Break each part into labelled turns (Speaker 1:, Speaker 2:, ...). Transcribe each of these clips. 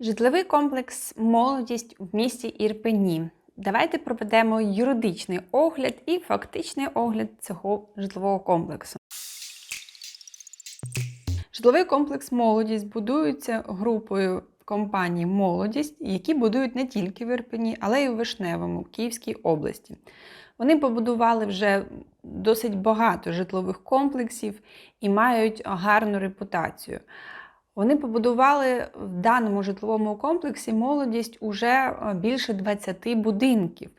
Speaker 1: Житловий комплекс Молодість в місті Ірпені. Давайте проведемо юридичний огляд і фактичний огляд цього житлового комплексу. Житловий комплекс Молодість будується групою компаній Молодість, які будують не тільки в Ірпені, але й у Вишневому, Київській області. Вони побудували вже досить багато житлових комплексів і мають гарну репутацію. Вони побудували в даному житловому комплексі молодість уже більше 20 будинків.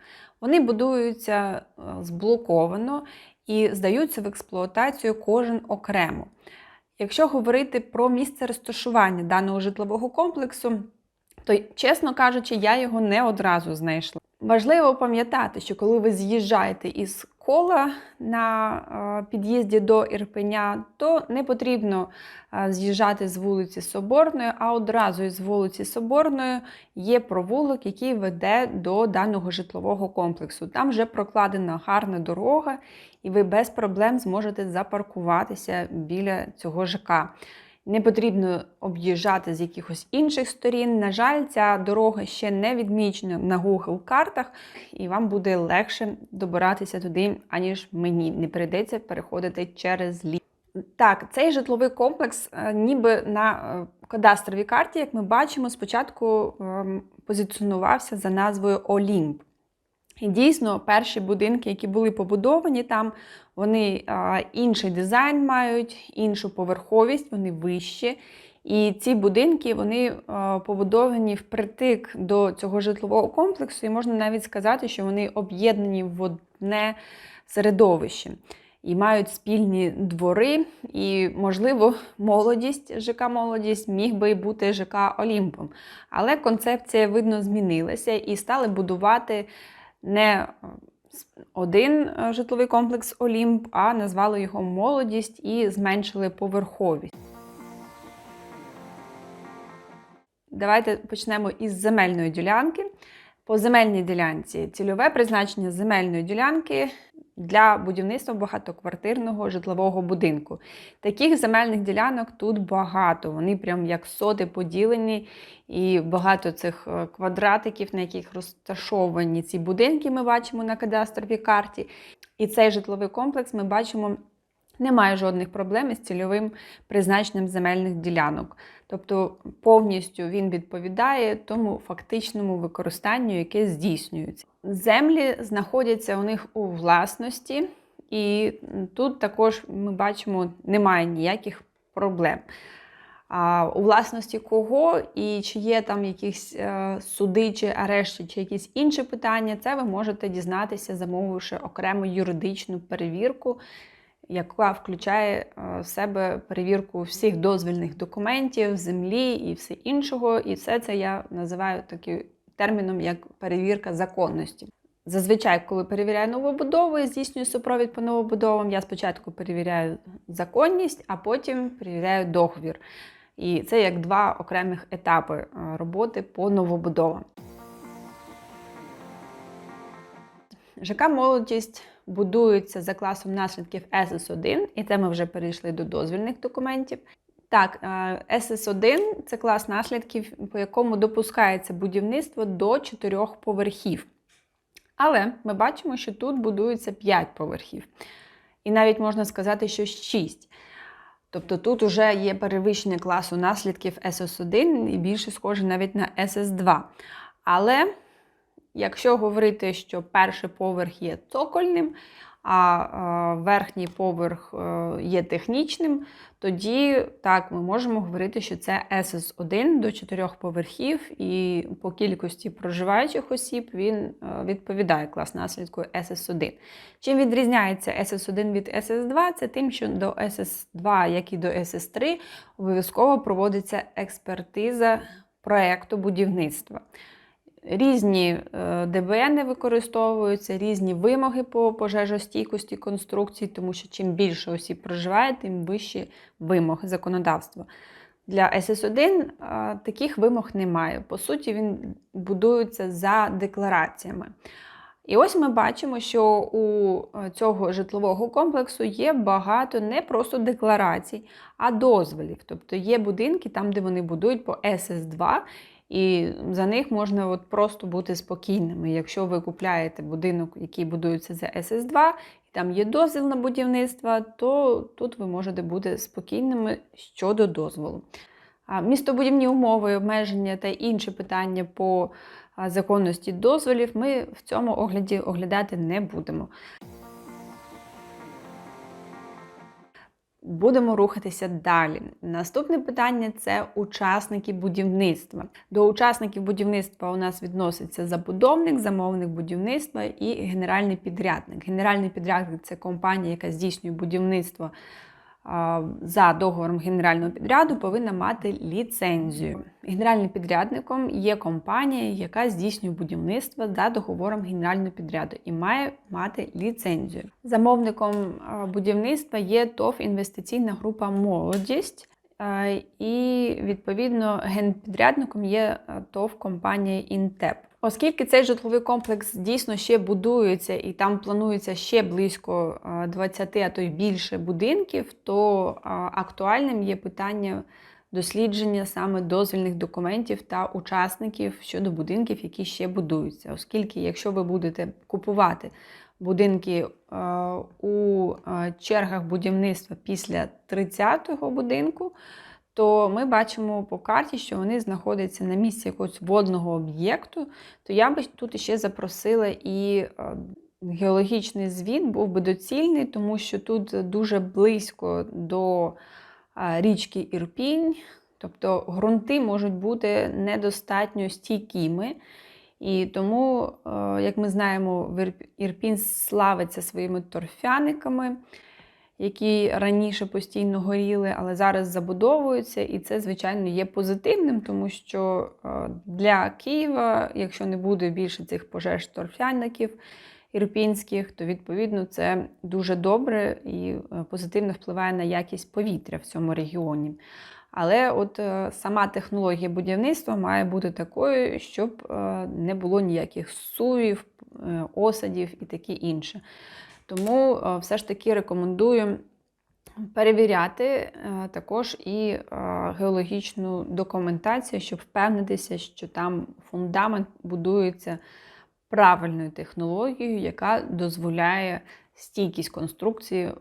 Speaker 1: Вони будуються е, зблоковано і здаються в експлуатацію кожен окремо. Якщо говорити про місце розташування даного житлового комплексу, то, чесно кажучи, я його не одразу знайшла. Важливо пам'ятати, що коли ви з'їжджаєте із кола на е, під'їзді до Ірпеня, то не потрібно е, з'їжджати з вулиці Соборної, а одразу із вулиці Соборної є провулок, який веде до даного житлового комплексу. Там вже прокладена гарна дорога, і ви без проблем зможете запаркуватися біля цього ЖК. Не потрібно об'їжджати з якихось інших сторін. На жаль, ця дорога ще не відмічена на Google картах, і вам буде легше добиратися туди, аніж мені. Не прийдеться переходити через ліс. Так, цей житловий комплекс, е, ніби на е, кадастровій карті, як ми бачимо, спочатку ем, позиціонувався за назвою Олімп. І дійсно, перші будинки, які були побудовані там, вони інший дизайн мають, іншу поверховість, вони вищі. І ці будинки вони побудовані впритик до цього житлового комплексу, і можна навіть сказати, що вони об'єднані в одне середовище. І мають спільні двори, і, можливо, молодість, ЖК Молодість міг би бути ЖК Олімпом. Але концепція, видно, змінилася і стали будувати не один е, житловий комплекс Олімп, а назвали його молодість і зменшили поверховість. Давайте почнемо із земельної ділянки. По земельній ділянці цільове призначення земельної ділянки для будівництва багатоквартирного житлового будинку. Таких земельних ділянок тут багато. Вони прям як соти поділені, і багато цих е, квадратиків, на яких розташовані ці будинки, ми бачимо на кадастровій карті. І цей житловий комплекс ми бачимо. Немає жодних проблем із цільовим призначенням земельних ділянок. Тобто повністю він відповідає тому фактичному використанню, яке здійснюється. Землі знаходяться у них у власності, і тут також ми бачимо, немає ніяких проблем. А У власності кого і чи є там якісь е, суди, чи арешти, чи якісь інші питання, це ви можете дізнатися, замовивши окрему юридичну перевірку яка включає е, в себе перевірку всіх дозвільних документів, землі і все іншого. І все це я називаю таким терміном як перевірка законності. Зазвичай, коли перевіряю новобудову і здійснюю супровід по новобудовам, я спочатку перевіряю законність, а потім перевіряю договір. І це як два окремих етапи е, роботи по новобудовам. ЖК Молодість будується за класом наслідків СС1, і це ми вже перейшли до дозвільних документів. Так, СС1 це клас наслідків, по якому допускається будівництво до 4 поверхів. Але ми бачимо, що тут будується 5 поверхів. І навіть можна сказати, що 6. Тобто тут вже є перевищення класу наслідків СС1 і більше схоже навіть на СС2. Але Якщо говорити, що перший поверх є цокольним, а верхній поверх е, є технічним, тоді так ми можемо говорити, що це СС1 до 4 поверхів, і по кількості проживаючих осіб він е, відповідає клас наслідку СС1. Чим відрізняється СС1 від СС2? Це тим, що до СС2, як і до СС3, обов'язково проводиться експертиза проєкту будівництва. Різні е, ДБН використовуються, різні вимоги по пожежостійкості конструкції, тому що чим більше осіб проживає, тим вищі вимоги законодавства. Для СС1 е, таких вимог немає. По суті, він будується за деклараціями. І ось ми бачимо, що у е, цього житлового комплексу є багато не просто декларацій, а дозволів. Тобто є будинки там, де вони будують по СС2. І за них можна от просто бути спокійними. Якщо ви купляєте будинок, який будується за СС2, і там є дозвіл на будівництво, то тут ви можете бути спокійними щодо дозволу. Містобудівні умови, обмеження та інші питання по законності дозволів ми в цьому огляді оглядати не будемо. Будемо рухатися далі. Наступне питання це учасники будівництва. До учасників будівництва у нас відноситься забудовник, замовник будівництва і генеральний підрядник. Генеральний підрядник це компанія, яка здійснює будівництво за договором генерального підряду, повинна мати ліцензію. Генеральним підрядником є компанія, яка здійснює будівництво за договором генерального підряду і має мати ліцензію. Замовником будівництва є ТОВ інвестиційна група Молодість. І відповідно генпідрядником є ТОВ компанія Інтеп. Оскільки цей житловий комплекс дійсно ще будується і там планується ще близько е, 20, а то й більше будинків, то е, актуальним є питання дослідження саме дозвільних документів та учасників щодо будинків, які ще будуються. Оскільки, якщо ви будете купувати будинки е, у е, чергах будівництва після 30-го будинку, то ми бачимо по карті, що вони знаходяться на місці якогось водного об'єкту, то я би тут ще запросила і е, геологічний звіт був би доцільний, тому що тут дуже близько до е, річки Ірпінь, тобто ґрунти можуть бути недостатньо стійкими. І тому, е, як ми знаємо, Ірпінь славиться своїми торфяниками, які раніше постійно горіли, але зараз забудовуються. І це, звичайно, є позитивним, тому що е, для Києва, якщо не буде більше цих пожеж торфяників ірпінських, то відповідно це дуже добре і е, позитивно впливає на якість повітря в цьому регіоні. Але от е, сама технологія будівництва має бути такою, щоб не було ніяких е, осадів і таке інше. Тому е, все ж таки рекомендую перевіряти е, також і е, геологічну документацію, щоб впевнитися, що там фундамент будується правильною технологією, яка дозволяє стійкість конструкції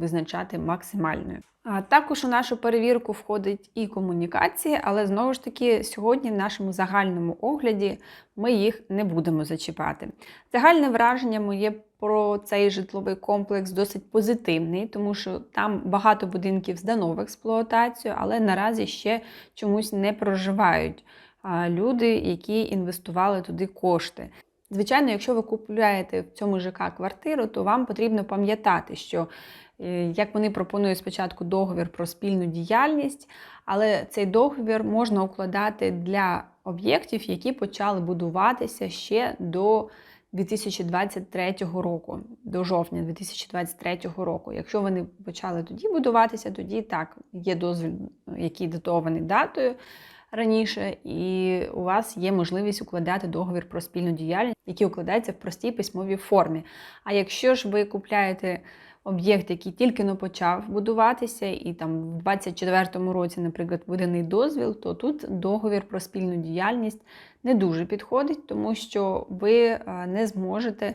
Speaker 1: визначати максимальною. Також у нашу перевірку входить і комунікації, але знову ж таки сьогодні в нашому загальному огляді ми їх не будемо зачіпати. Загальне враження моє про цей житловий комплекс досить позитивний, тому що там багато будинків здано в експлуатацію, але наразі ще чомусь не проживають люди, які інвестували туди кошти. Звичайно, якщо ви купуєте в цьому ЖК квартиру, то вам потрібно пам'ятати, що е, як вони пропонують спочатку договір про спільну діяльність, але цей договір можна укладати для об'єктів, які почали будуватися ще до 2023 року, до жовтня 2023 року. Якщо вони почали тоді будуватися, тоді так, є дозвіл, який датований датою раніше, і у вас є можливість укладати договір про спільну діяльність, який укладається в простій письмовій формі. А якщо ж ви купляєте об'єкт, який тільки но почав будуватися, і там в 2024 році, наприклад, виданий дозвіл, то тут договір про спільну діяльність не дуже підходить, тому що ви е, не зможете е,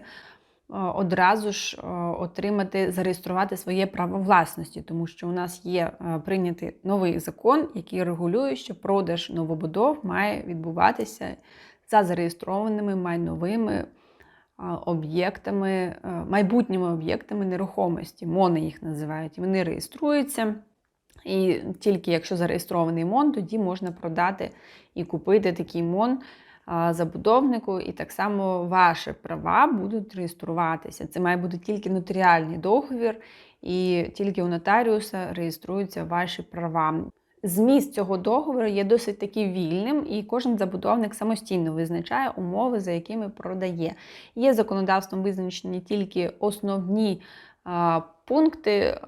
Speaker 1: одразу ж е, отримати, зареєструвати своє право власності, тому що у нас є прийнятий новий закон, який регулює, що продаж новобудов має відбуватися за зареєстрованими майновими об'єктами, е, майбутніми об'єктами нерухомості. МОНи їх називають. Вони реєструються. І тільки якщо зареєстрований МОН, тоді можна продати і купити такий МОН забудовнику, і так само ваші права будуть реєструватися. Це має бути тільки нотаріальний договір, і тільки у нотаріуса реєструються ваші права. Зміст цього договору є досить таки вільним, і кожен забудовник самостійно визначає умови, за якими продає. Є законодавством визначені тільки основні пункти.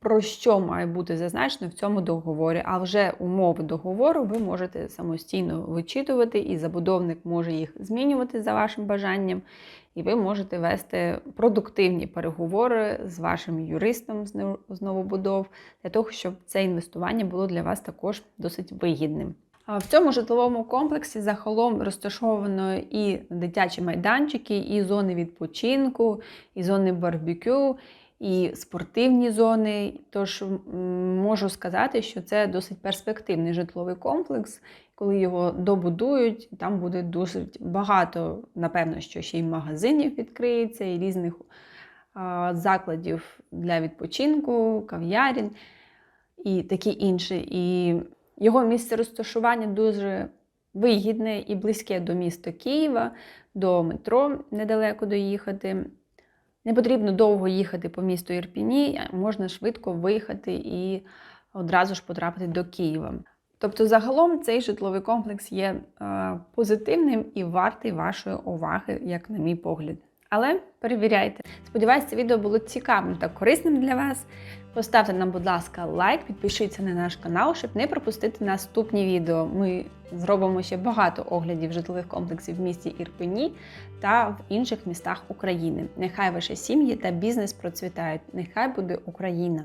Speaker 1: Про що має бути зазначено в цьому договорі, а вже умови договору ви можете самостійно вичитувати, і забудовник може їх змінювати за вашим бажанням, і ви можете вести продуктивні переговори з вашим юристом з новобудов для того, щоб це інвестування було для вас також досить вигідним. В цьому житловому комплексі загалом розташовано і дитячі майданчики, і зони відпочинку, і зони барбекю, і спортивні зони. Тож можу сказати, що це досить перспективний житловий комплекс. Коли його добудують, там буде дуже багато, напевно, що ще й магазинів відкриється, і різних закладів для відпочинку, кав'ярень і такі інші. І його місце розташування дуже вигідне і близьке до міста Києва, до метро недалеко доїхати. Не потрібно довго їхати по місту Ірпіні, можна швидко виїхати і одразу ж потрапити до Києва. Тобто, загалом цей житловий комплекс є е, позитивним і вартий вашої уваги, як на мій погляд. Але перевіряйте. Сподіваюсь, це відео було цікавим та корисним для вас. Поставте нам, будь ласка, лайк, підпишіться на наш канал, щоб не пропустити наступні відео. Ми зробимо ще багато оглядів житлових комплексів в місті Ірпені та в інших містах України. Нехай ваші сім'ї та бізнес процвітають. Нехай буде Україна!